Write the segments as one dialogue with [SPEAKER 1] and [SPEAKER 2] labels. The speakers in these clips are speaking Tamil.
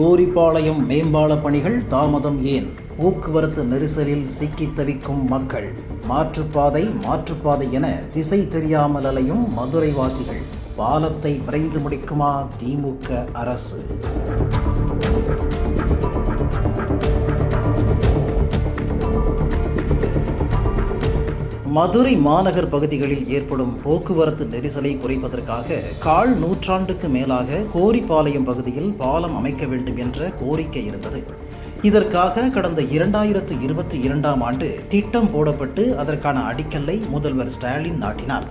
[SPEAKER 1] கோரிப்பாளையம் மேம்பால பணிகள் தாமதம் ஏன்? போக்குவரத்து நெரிசலில் சிக்கித் தவிக்கும் மக்கள். மாற்றுப்பாதை மாற்றுப்பாதை என திசை தெரியாமல் அலையும் மதுரைவாசிகள். பாலத்தை விரைந்து முடிக்குமா? திமுக அரசு. மதுரை மாநகர் பகுதிகளில் ஏற்படும் போக்குவரத்து நெரிசலை குறைப்பதற்காக கால் நூற்றாண்டுக்கு மேலாக கோரிப்பாளையம் பகுதியில் பாலம் அமைக்க வேண்டும் என்ற கோரிக்கை இருந்தது. இதற்காக கடந்த இரண்டாயிரத்து இருபத்தி இரண்டாம் ஆண்டு திட்டம் போடப்பட்டு அதற்கான அடிக்கல்லை முதல்வர் ஸ்டாலின் நாட்டினார்.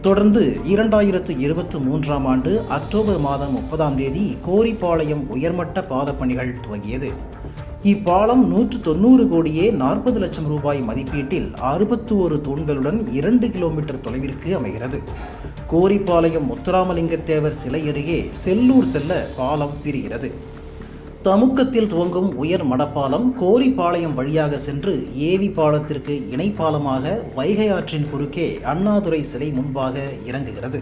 [SPEAKER 1] தொடர்ந்து இரண்டாயிரத்து இருபத்தி மூன்றாம் ஆண்டு அக்டோபர் மாதம் முப்பதாம் தேதி கோரிப்பாளையம் உயர்மட்ட பாலப் பணிகள் துவங்கியது. இப்பாலம் நூற்று தொண்ணூறு கோடியே நாற்பது லட்சம் ரூபாய் மதிப்பீட்டில் அறுபத்து ஒரு தூண்களுடன் இரண்டு கிலோமீட்டர் தொலைவிற்கு அமைகிறது. கோரிப்பாளையம் முத்துராமலிங்கத்தேவர் சிலை அருகே செல்லூர் செல்ல பாலம் பிரிகிறது. தமுக்கத்தில் துவங்கும் உயர் மடப்பாலம் கோரிப்பாளையம் வழியாக சென்று ஏவி பாலத்திற்கு இணைப்பாலமாக வைகை ஆற்றின் குறுக்கே அண்ணாதுரை சிலை முன்பாக இறங்குகிறது.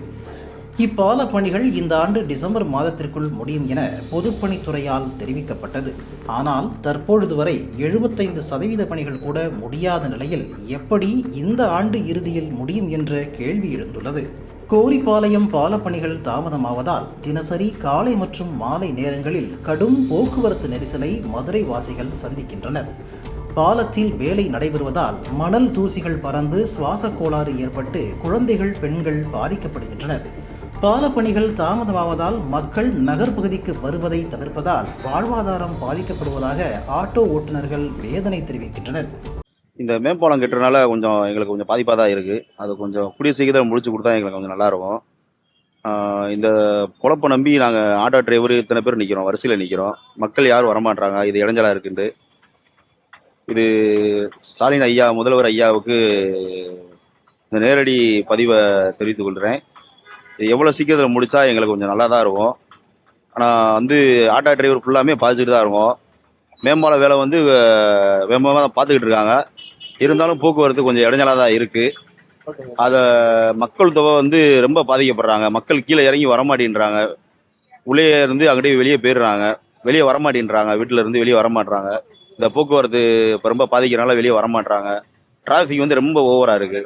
[SPEAKER 1] இப்பால பணிகள் இந்த ஆண்டு டிசம்பர் மாதத்திற்குள் முடியும் என பொதுப்பணித்துறையால் தெரிவிக்கப்பட்டது. ஆனால் தற்பொழுது வரை எழுபத்தைந்து சதவீத பணிகள் கூட முடியாத நிலையில் எப்படி இந்த ஆண்டு இறுதியில் முடியும் என்ற கேள்வி எழுந்துள்ளது. கோரிப்பாளையம் பாலப்பணிகள் தாமதமாவதால் தினசரி காலை மற்றும் மாலை நேரங்களில் கடும் போக்குவரத்து நெரிசலை மதுரை வாசிகள் சந்திக்கின்றனர். பாலத்தில் வேலை நடைபெறுவதால் மணல் தூசிகள் பறந்து சுவாச கோளாறு ஏற்பட்டு குழந்தைகள் பெண்கள் பாதிக்கப்படுகின்றனர். பாலப்பணிகள் தாமதமாவதால் மக்கள் நகர்ப்பகுதிக்கு வருவதை தவிர்ப்பதால் வாழ்வாதாரம் பாதிக்கப்படுவதாக ஆட்டோ ஓட்டுநர்கள் வேதனை தெரிவிக்கின்றனர்.
[SPEAKER 2] இந்த மேம்பாலம் கட்டுறதுனால கொஞ்சம் எங்களுக்கு கொஞ்சம் பாதிப்பாக தான் இருக்குது அது கொஞ்சம் கூடிய சீக்கிரம் முடிச்சு கொடுத்தா எங்களுக்கு கொஞ்சம் நல்லா இருக்கும். இந்த குழப்ப நம்பி நாங்கள் ஆட்டோ டிரைவர் இத்தனை பேர் நிற்கிறோம் வரிசையில் நிற்கிறோம் மக்கள் யாரும் வரமாட்டாங்க இது இடைஞ்சலாக இருக்குண்டு இது ஸ்டாலின் ஐயா முதல்வர் ஐயாவுக்கு இந்த நேரடி பதிவை தெரிவித்துக் கொள்கிறேன் எவ்வளோ சீக்கிரத்தில் முடித்தா எங்களுக்கு கொஞ்சம் நல்லா தான் இருக்கும். ஆனால் வந்து ஆட்டோ டிரைவர் ஃபுல்லாமே பாதிச்சுட்டு தான் இருக்கும். மேம்பால வேலை வந்து அஹ், வேகமாக தான் பார்த்துக்கிட்டு இருக்காங்க. இருந்தாலும் போக்குவரத்து கொஞ்சம் இடைஞ்சலாக தான் இருக்குது அதை மக்கள் தொகை வந்து ரொம்ப பாதிக்கப்படுறாங்க. மக்கள் கீழே இறங்கி வரமாட்டேன்றாங்க. உள்ளே இருந்து அங்கிட்டே வெளியே போயிடுறாங்க. வெளியே வரமாட்டேன்றாங்க. வீட்டில் இருந்து வெளியே வரமாட்றாங்க இந்த போக்குவரத்து இப்போ ரொம்ப பாதிக்கிறனால வெளியே வரமாட்றாங்க டிராஃபிக் வந்து ரொம்ப ஓவராக இருக்குது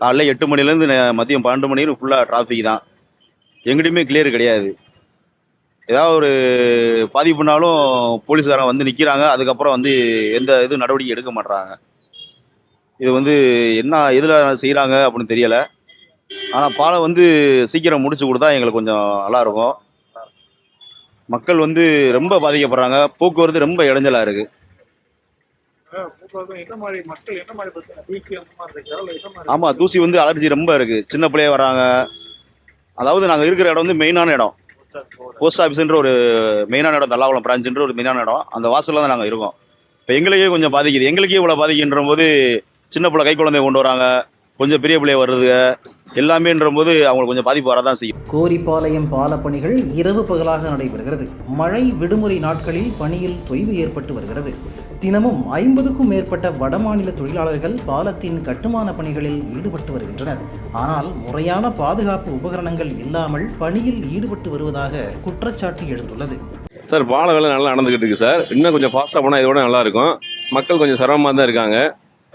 [SPEAKER 2] காலைல எட்டு மணிலேருந்து மதியம் பன்னெண்டு மணி வரைக்கும் ஃபுல்லாக டிராஃபிக் தான். எங்கிட்டையுமே கிளியர் கிடையாது. ஏதாவது ஒரு பாதிப்புனாலும் போலீஸ்காரன் வந்து நிற்கிறாங்க அதுக்கப்புறம் வந்து எந்த இது நடவடிக்கை எடுக்க மாட்றாங்க. இது வந்து என்ன இதில் செய்கிறாங்க அப்படின்னு தெரியலை. ஆனால் பாலம் வந்து சீக்கிரம் முடிச்சு கொடுத்தா எங்களுக்கு கொஞ்சம் நல்லாயிருக்கும் மக்கள் வந்து ரொம்ப பாதிக்கப்படுறாங்க. போக்குவரத்து ரொம்ப இடைஞ்சலாக இருக்குது
[SPEAKER 3] ஆமா
[SPEAKER 2] ஆமாம் தூசி வந்து அலர்ஜி ரொம்ப இருக்குது சின்ன பிள்ளைய வராங்க. அதாவது நாங்கள் இருக்கிற இடம் வந்து மெயினான இடம். போஸ்ட் ஆஃபீஸ்ன்ற ஒரு மெயினான இடம் தல்லாவளம் பிரான்ச்சுன்ற ஒரு மெயினான இடம். அந்த வாசலில் தான் நாங்கள் இருக்கோம். இப்போ எங்களுக்கே கொஞ்சம் பாதிக்குது. எங்களுக்கே இவ்வளோ பாதிக்குன்ற போது சின்ன பிள்ளை கை குழந்தைய கொண்டு வராங்க. கொஞ்சம் பெரிய பிள்ளைய வருதுங்க எல்லாமேன்ற போது அவங்களுக்கு கொஞ்சம் பாதிப்பு வரதான் செய்யும்.
[SPEAKER 1] கோரிப்பாளையம் பாலப்பணிகள் இரவு பகலாக நடைபெறுகிறது. மழை விடுமுறை நாட்களில் பணியில் தொய்வு ஏற்பட்டு வருகிறது. தினமும் ஐம்பதுக்கும் மேற்பட்ட வடமாநில தொழிலாளர்கள் பாலத்தின் கட்டுமான பணிகளில் ஈடுபட்டு வருகின்றனர். ஆனால் முறையான பாதுகாப்பு உபகரணங்கள் இல்லாமல் பணியில் ஈடுபட்டு வருவதாக குற்றச்சாட்டு எழுந்துள்ளது.
[SPEAKER 4] சார் பால வேலை நல்லா நடந்துகிட்டு இருக்கு சார். இன்னும் கொஞ்சம் ஃபாஸ்ட்டாக போனால் இதோட நல்லா இருக்கும். மக்கள் கொஞ்சம் சிரமமாக தான் இருக்காங்க.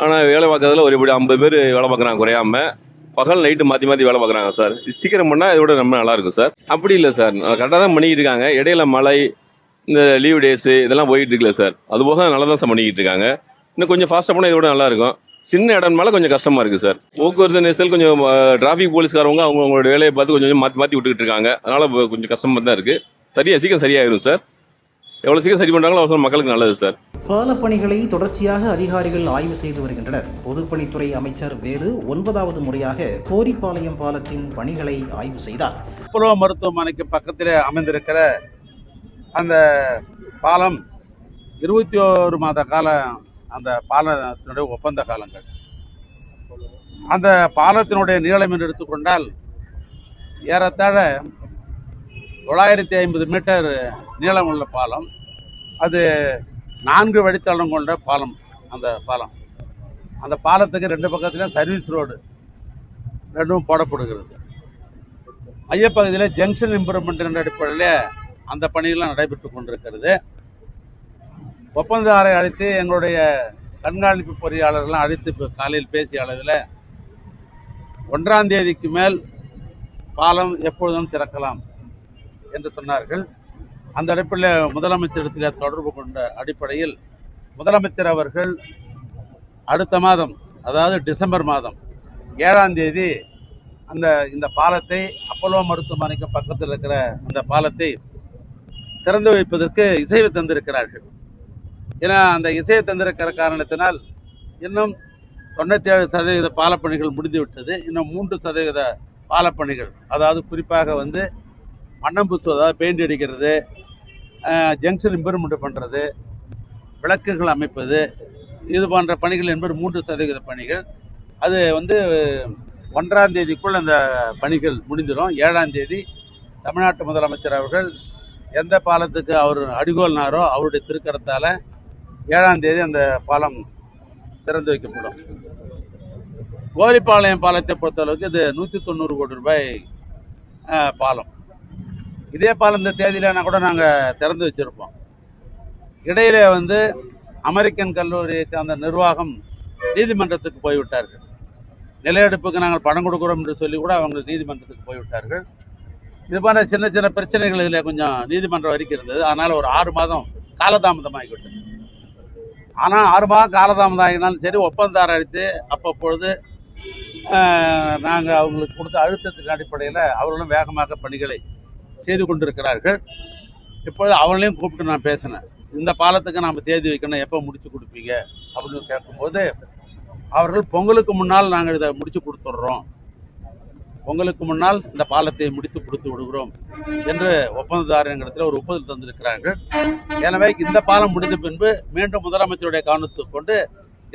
[SPEAKER 4] ஆனால் வேலை பார்க்கறதுல ஒரு இப்படி ஐம்பது பேர் வேலை பார்க்குறாங்க குறையாம. பகல் நைட்டு மாற்றி மாற்றி வேலை பார்க்குறாங்க சார் சீக்கிரம் பண்ணால் இதோட ரொம்ப நல்லா இருக்கும் சார் அப்படி இல்லை சார் கரெக்டாக தான் பண்ணிக்கிட்டு இருக்காங்க இடையில மழை இந்த லீவ் டேஸு இதெல்லாம் போயிட்டு இருக்குல்ல சார் அது போக நல்லா தான் சார் பண்ணிக்கிட்டு இருக்காங்க இன்னும் கொஞ்சம் ஃபாஸ்ட்டாக போனால் இதோட நல்லா இருக்கும் சின்ன இடம்னால கொஞ்சம் கஷ்டமாக இருக்குது சார் போக்குவரத்து நெரிசல் கொஞ்சம் டிராஃபிக் போலீஸ்காரவங்க அவங்க அவங்களோட வேலையை பார்த்து கொஞ்சம் கொஞ்சம் மாற்றி மாற்றி விட்டுக்கிட்டு இருக்காங்க அதனால் கொஞ்சம் கஷ்டமாக தான் இருக்குது சரியாக சீக்கிரம் சரியாயிடும் சார் எவ்வளோ சீக்கிரம் சரி பண்ணுறாங்களோ அவ்வளோ மக்களுக்கு நல்லது சார்.
[SPEAKER 1] பாலப்பணிகளை தொடர்ச்சியாக அதிகாரிகள் ஆய்வு செய்து வருகின்றனர். பொதுப்பணித்துறை அமைச்சர் வேலு ஒன்பதாவது முறையாக கோரிப்பாளையம் பாலத்தின் பணிகளை ஆய்வு செய்தார்.
[SPEAKER 5] அப்போலோ மருத்துவமனைக்கு பக்கத்தில் அமைந்திருக்கிற அந்த பாலம் இருபத்தி ஓரு மாத காலம் அந்த பாலத்தினுடைய ஒப்பந்த காலங்கள். அந்த பாலத்தினுடைய நீளம் என்று எடுத்துக்கொண்டால் ஏறத்தாழ தொள்ளாயிரத்தி ஐம்பது மீட்டர் நீளம் உள்ள பாலம். அது நான்கு வழித்தளம் கொண்ட பாலம் அந்த பாலம். அந்த பாலத்துக்கு ரெண்டு பக்கத்துலேயும் சர்வீஸ் ரோடு ரெண்டும் போடப்படுகிறது. மையப்பகுதியில் ஜங்ஷன் இம்ப்ரூவ்மெண்ட் என்ற அடிப்படையில் அந்த பணிகள்லாம் நடைபெற்று கொண்டிருக்கிறது. ஒப்பந்ததாரை அழைத்து எங்களுடைய கண்காணிப்பு பொறியாளர்கள்லாம் அழைத்து இப்போ காலையில் பேசிய அளவில் ஒன்றாம் தேதிக்கு மேல் பாலம் எப்பொழுதும் திறக்கலாம். என்று சொன்னார்கள். அந்த அடிப்படையில் முதலமைச்சரிடத்தில் தொடர்பு கொண்ட அடிப்படையில் முதலமைச்சர் அவர்கள் அடுத்த மாதம் அதாவது டிசம்பர் மாதம் ஏழாம் தேதி அந்த இந்த பாலத்தை அப்பல்லோ மருத்துவமனைக்கு பக்கத்தில் இருக்கிற அந்த பாலத்தை திறந்து வைப்பதற்கு இசைவு தந்திருக்கிறார்கள். ஏன்னா அந்த இசையை தந்திருக்கிற காரணத்தினால் இன்னும் தொண்ணூற்றி ஏழு சதவீத பாலப்பணிகள் முடிந்து விட்டது இன்னும் மூன்று சதவீத பாலப்பணிகள் அதாவது குறிப்பாக வந்து மண்ணம் பூசுவது பெயிண்ட் அடிக்கிறது ஜங்ஷன் இம்ப்ரூவ்மெண்ட் பண்ணுறது விளக்குகள் அமைப்பது இது போன்ற பணிகள் என்பது மூன்று சதவீத பணிகள். அது வந்து ஒன்றாம் தேதிக்குள் அந்த பணிகள் முடிஞ்சிடும். ஏழாம் தேதி தமிழ்நாட்டு முதலமைச்சர் அவர்கள் எந்த பாலத்துக்கு அவர் அடிகோல்னாரோ அவருடைய திருக்கரத்தால் ஏழாம் தேதி அந்த பாலம் திறந்து வைக்கப்படும். கோரிப்பாளையம் பாலத்தை பொறுத்தளவுக்கு இது நூற்றி தொண்ணூறு கோடி ரூபாய் பாலம். இதே பாலம் இந்த தேதியிலனா கூட நாங்கள் திறந்து வச்சுருப்போம். இடையில வந்து அமெரிக்கன் கல்லூரியை சார்ந்த நிர்வாகம் நீதிமன்றத்துக்கு போய்விட்டார்கள். நிலையெடுப்புக்கு நாங்கள் பணம் கொடுக்குறோம் என்று சொல்லி கூட அவங்க நீதிமன்றத்துக்கு போய்விட்டார்கள். இது போன்ற சின்ன சின்ன பிரச்சனைகள் இதில் கொஞ்சம் நீதிமன்றம் வரைக்கும் இருந்தது அதனால் ஒரு ஆறு மாதம் காலதாமதமாகிவிட்டது. ஆனால் ஆறு மாதம் காலதாமதம் ஆகினாலும் சரி ஒப்பந்தாரம் அடித்து அப்பப்பொழுது நாங்கள் அவங்களுக்கு கொடுத்த அழுத்தத்தின் அடிப்படையில் அவர்களும் வேகமாக பணிகளை செய்து கொண்டிருக்கிறார்கள். இப்பொழுது அவங்களையும் கூப்பிட்டு நான் பேசினேன். இந்த பாலத்துக்கு நாம் தேதி வைக்கணும் எப்போ முடித்து கொடுப்பீங்க? அப்படின்னு கேட்கும்போது அவர்கள் பொங்கலுக்கு முன்னால் நாங்கள் இதை முடித்து கொடுத்துட்றோம். பொங்கலுக்கு முன்னால் இந்த பாலத்தை முடித்து கொடுத்து விடுகிறோம் என்று ஒப்பந்ததாரங்களிடத்தில் ஒரு ஒப்புதல் தந்திருக்கிறார்கள். எனவே இந்த பாலம் முடிந்த பின்பு மீண்டும் முதலமைச்சருடைய கவனத்துக்கு கொண்டு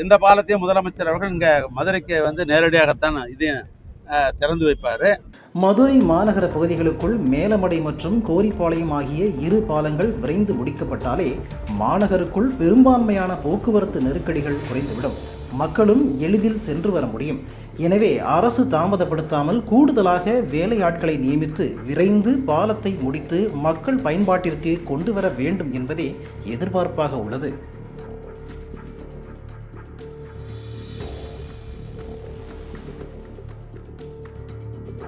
[SPEAKER 5] இந்த பாலத்தையும் முதலமைச்சர் அவர்கள் இங்கே மதுரைக்கு வந்து நேரடியாகத்தான் இதையும் திறந்து வைப்பார்.
[SPEAKER 1] மதுரை மாநகர பகுதிகளுக்குள் மேலமடை மற்றும் கோரிப்பாளையம் ஆகிய இரு பாலங்கள் விரைந்து முடிக்கப்பட்டாலே மாநகருக்குள் பெரும்பான்மையான போக்குவரத்து நெருக்கடிகள் குறைந்துவிடும். மக்களும் எளிதில் சென்று வர முடியும். எனவே அரசு தாமதப்படுத்தாமல் கூடுதலாக வேலையாட்களை நியமித்து விரைந்து பாலத்தை முடித்து மக்கள் பயன்பாட்டிற்கு கொண்டு வர வேண்டும் என்பதே எதிர்பார்ப்பாக உள்ளது.